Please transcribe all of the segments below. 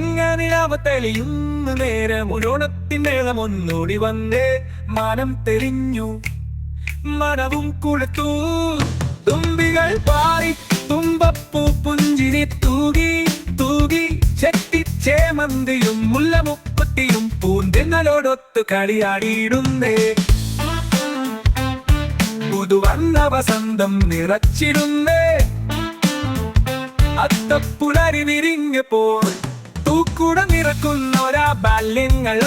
നിലാവ് തെളിയുന്ന നേരം ഒരോണത്തിനേളം ഒന്നോടി വന്നേ മനം തെളിഞ്ഞു. മനവും കൊടുത്തു തുമ്പികൾ പാറി തുമ്പപ്പൂ പുഞ്ചിരി തൂകി തൂകി ചെട്ടിച്ചേമന്തിയും മുല്ലമുപ്പത്തിയും പൂന്തിന്നലോടൊത്തു കളിയാടിയിടുന്നേ. പുതുവർണ വസന്തം നിറച്ചിടുന്നേ. അത്തപ്പുലരി വിരിഞ്ഞപ്പോൾ തൂക്കുട നിറക്കുന്നൊരാ ബാല്യങ്ങൾ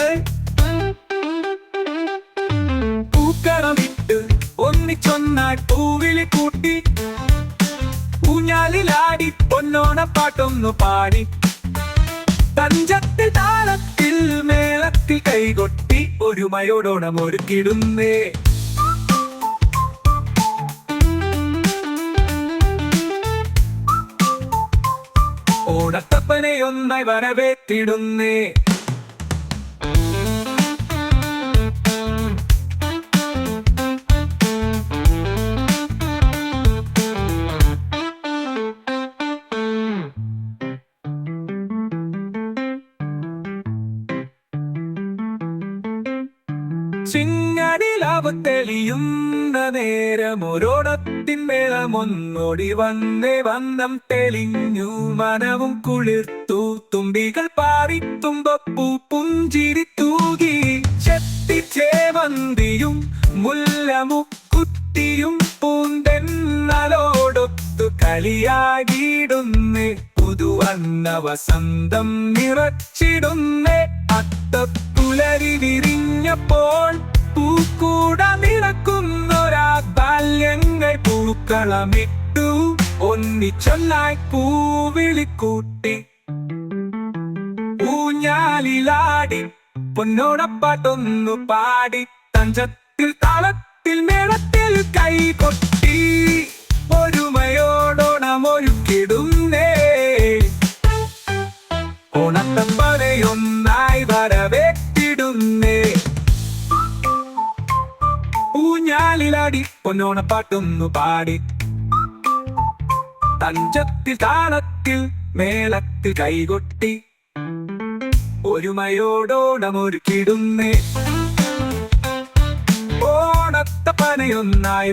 പൂക്കറമിട്ട് ഒന്നിച്ചൊന്നായി പൂവിളി കൂട്ടി. ഊഞ്ഞാലിലാടി പൊന്നോണപ്പാട്ടൊന്നു പാടി. തഞ്ചത്തിൽ താളത്തിൽ മേളത്തിൽ കൈകൊട്ടി ഒരുമയോടോണം ഒരുക്കിടുന്നേ ഓണത്തപ്പനെ ഒന്നായി വരവേറ്റിടുന്നേ. ചിങ്ങനിലാവ് തെളിയുന്ന നേരം ഒരോടത്തിൻ മേളമൊന്നോടി വന്നേ വന്നം തെളിഞ്ഞു മനവും കുളിർത്തു തുമ്പികൾ പാറി തുമ്പപ്പൂ പുഞ്ചിരി തൂകി ചെത്തിച്ചേവന്തിയും മുല്ലമു മുല്ലമുക്കുത്തിയും പൂന്തെന്നലോടൊത്തു കളിയാകിയിടുന്നേ പുതുവന്ന വസന്തം നിറച്ചിടുന്നേ അത്തപ്പുലരി വിരിഞ്ഞപ്പോൾ പൂക്കൂട നിറക്കുന്നൊരാ ബാല്യങ്ങൾ പൂക്കളമിട്ടു. ഒന്നിച്ചൊന്നായി പൂവിളിക്കൂട്ടി. ഊഞ്ഞാലിലാടി പൊന്നോടപ്പാട്ടൊന്നു പാടി. തഞ്ചത്തിൽ താളത്തിൽ മേളത്തിൽ കൈ കൊട്ടി ഒരുമയോടോണമൊരുക്കിടുന്നേ ഓണത്തപ്പനയൊന്നായി വരവേറ്റിടുന്നേ ഊഞ്ഞാലിലാടി പൊന്നോണപ്പാട്ടൊന്നു പാടി. തഞ്ചത്തിൽ താളത്തിൽ മേളത്തിൽ കൈകൊട്ടി. ഒരുമയോടോണമൊരുക്കിടുന്നേ. ഓണത്തപ്പനയൊന്നായി